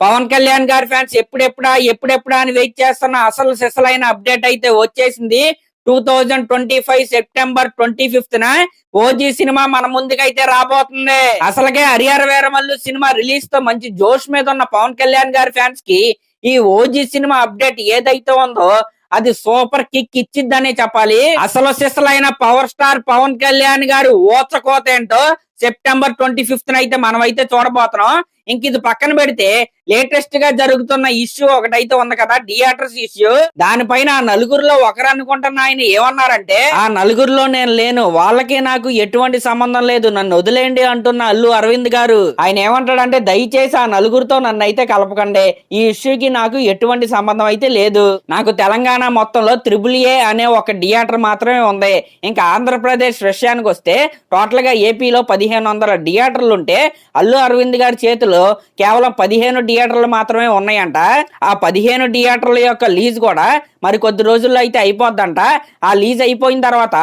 పవన్ కళ్యాణ్ గారి ఫ్యాన్స్ ఎప్పుడెప్పుడా ఎప్పుడెప్పుడా అని వెయిట్ చేస్తున్న అసలు సిసలైన అప్డేట్ అయితే వచ్చేసింది. Two thousand twenty five September twenty fifth న ఓజీ సినిమా మన ముందుకైతే రాబోతుంది. అసలుకే హరిహర వేరమల్లు సినిమా రిలీజ్తో మంచి జోష్ మీద ఉన్న పవన్ కళ్యాణ్ గారి ఫ్యాన్స్కి ఈ ఓజీ సినిమా అప్డేట్ ఏదైతే ఉందో అది సూపర్ కిక్ ఇచ్చిద్దనే చెప్పాలి. అసలు సిసలైన పవర్ స్టార్ పవన్ కళ్యాణ్ గారు ఓచకోత ఏంటో సెప్టెంబర్ ట్వంటీ ఫిఫ్త్ అయితే మనం అయితే చూడబోతున్నాం. ఇంక ఇది పక్కన పెడితే లేటెస్ట్గా జరుగుతున్న ఇష్యూ ఒకటైతే ఉంది కదా థియేటర్స్ ఇష్యూ దానిపైన ఆ నలుగురులో ఒకరు అనుకుంటున్న ఆయన ఏమన్నారంటే ఆ నలుగురిలో నేను లేను వాళ్ళకి నాకు ఎటువంటి సంబంధం లేదు నన్ను వదిలేయండి అంటున్న అల్లు అరవింద్ గారు. ఆయన ఏమంటాడంటే దయచేసి ఆ నలుగురితో నన్ను అయితే కలపకండి ఈ ఇష్యూకి నాకు ఎటువంటి సంబంధం అయితే లేదు. నాకు తెలంగాణ మొత్తంలో త్రిబుల్ ఏ అనే ఒక థియేటర్ మాత్రమే ఉంది. ఇంకా ఆంధ్రప్రదేశ్ విషయానికి వస్తే టోటల్గా ఏపీలో పదిహేను పదిహేను వందల థియేటర్లు ఉంటే అల్లు అరవింద్ గారి చేతిలో కేవలం పదిహేను థియేటర్లు మాత్రమే ఉన్నాయంట. ఆ పదిహేను థియేటర్ల యొక్క లీజ్ కూడా మరి కొద్ది రోజుల్లో అయితే అయిపోద్దంట. ఆ లీజ్ అయిపోయిన తర్వాత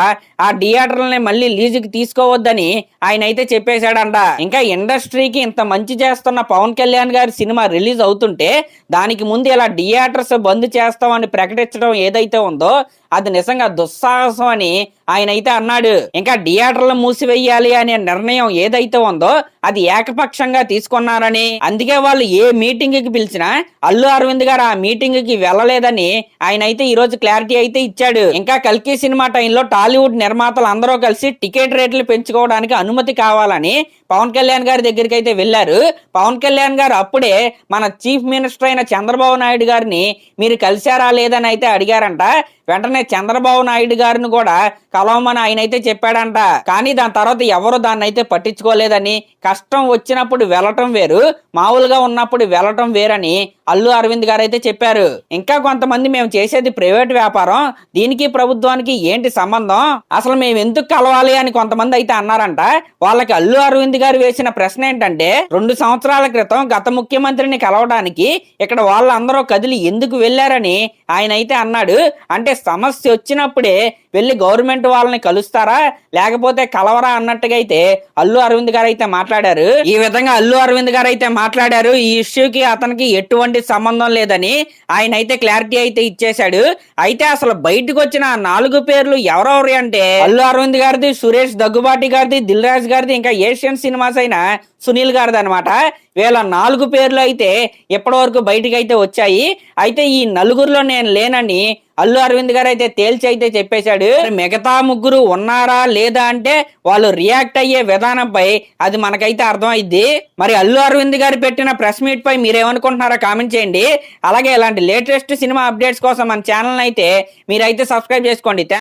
ఆ థియేటర్లని మళ్ళీ లీజుకి తీసుకోవద్దని ఆయన అయితే చెప్పేశాడంట. ఇంకా ఇండస్ట్రీకి ఇంత మంచి చేస్తున్న పవన్ కళ్యాణ్ గారి సినిమా రిలీజ్ అవుతుంటే దానికి ముందు ఇలా థియేటర్స్ బంద్ చేస్తామని ప్రకటించడం ఏదైతే ఉందో అది నిజంగా దుస్సాహసం అని ఆయన అయితే అన్నాడు. ఇంకా థియేటర్లు మూసివేయాలి అనే నిర్ణయం ఏదైతే ఉందో అది ఏకపక్షంగా తీసుకున్నారని. అందుకే వాళ్ళు ఏ మీటింగ్కి పిలిచినా అల్లు అరవింద్ గారు ఆ మీటింగ్కి వెళ్ళలేదని ఆయన అయితే ఈ రోజు క్లారిటీ అయితే ఇచ్చాడు. ఇంకా కల్కి సినిమా టైంలో టాలీవుడ్ నిర్మాతలు అందరూ కలిసి టికెట్ రేట్లు పెంచుకోవడానికి అనుమతి కావాలని పవన్ కళ్యాణ్ గారి దగ్గరికి అయితే వెళ్ళారు. పవన్ కళ్యాణ్ గారు అప్పుడే మన చీఫ్ మినిస్టర్ అయిన చంద్రబాబు నాయుడు గారిని మీరు కలిశారా లేదని అయితే అడిగారంట. వెంటనే చంద్రబాబు నాయుడు గారిని కూడా కలవమని ఆయన అయితే చెప్పాడంట. కానీ దాని తర్వాత ఎవరు దాన్ని అయితే పట్టించుకోలేదని కష్టం వచ్చినప్పుడు వెళ్ళటం వేరు మామూలుగా ఉన్నప్పుడు వెళ్ళటం వేరని అల్లు అరవింద్ గారు అయితే చెప్పారు. ఇంకా కొంతమంది మేము చేసేది ప్రైవేట్ వ్యాపారం దీనికి ప్రభుత్వానికి ఏంటి సంబంధం? అసలు మేము ఎందుకు కలవాలి అని కొంతమంది అయితే అన్నారంట. వాళ్ళకి అల్లు అరవింద్ గారు వేసిన ప్రశ్న ఏంటంటే రెండు సంవత్సరాల క్రితం గత ముఖ్యమంత్రిని కలవడానికి ఇక్కడ వాళ్ళందరూ కదిలి ఎందుకు వెళ్ళారని ఆయన అయితే అన్నాడు అంటే సమస్య వచ్చినప్పుడే వెళ్ళి గవర్నమెంట్ వాళ్ళని కలుస్తారా? లేకపోతే కలవరా? అన్నట్టుగా అయితే అల్లు అరవింద్ గారు అయితే మాట్లాడారు. ఈ విధంగా అల్లు అరవింద్ గారు అయితే మాట్లాడారు. ఈ ఇష్యూకి అతనికి ఎటువంటి సంబంధం లేదని ఆయన అయితే క్లారిటీ అయితే ఇచ్చేశాడు. అయితే అసలు బయటకు వచ్చిన నాలుగు పేర్లు ఎవరెవరి అంటే అల్లు అరవింద్ గారిది సురేష్ దగ్గుబాటి గారిది దిల్ రాజు గారిది ఇంకా ఏషియన్ సినిమాస్ అయిన సునీల్ గారిది అనమాట వీళ్ళ నాలుగు పేర్లు అయితే ఇప్పటివరకు బయటికి అయితే వచ్చాయి? అయితే ఈ నలుగురిలో నేను లేనని అల్లు అరవింద్ గారు అయితే తేల్చి అయితే చెప్పేశాడు. మిగతా ముగ్గురు ఉన్నారా లేదా అంటే వాళ్ళు రియాక్ట్ అయ్యే విధానంపై అది మనకైతే అర్థమైద్ది. మరి అల్లు అరవింద్ గారు పెట్టిన ప్రెస్ మీట్ పై మీరేమనుకుంటున్నారో కామెంట్ చేయండి. అలాగే ఇలాంటి లేటెస్ట్ సినిమా అప్డేట్స్ కోసం మన ఛానల్ అయితే మీరైతే సబ్స్క్రైబ్ చేసుకోండి.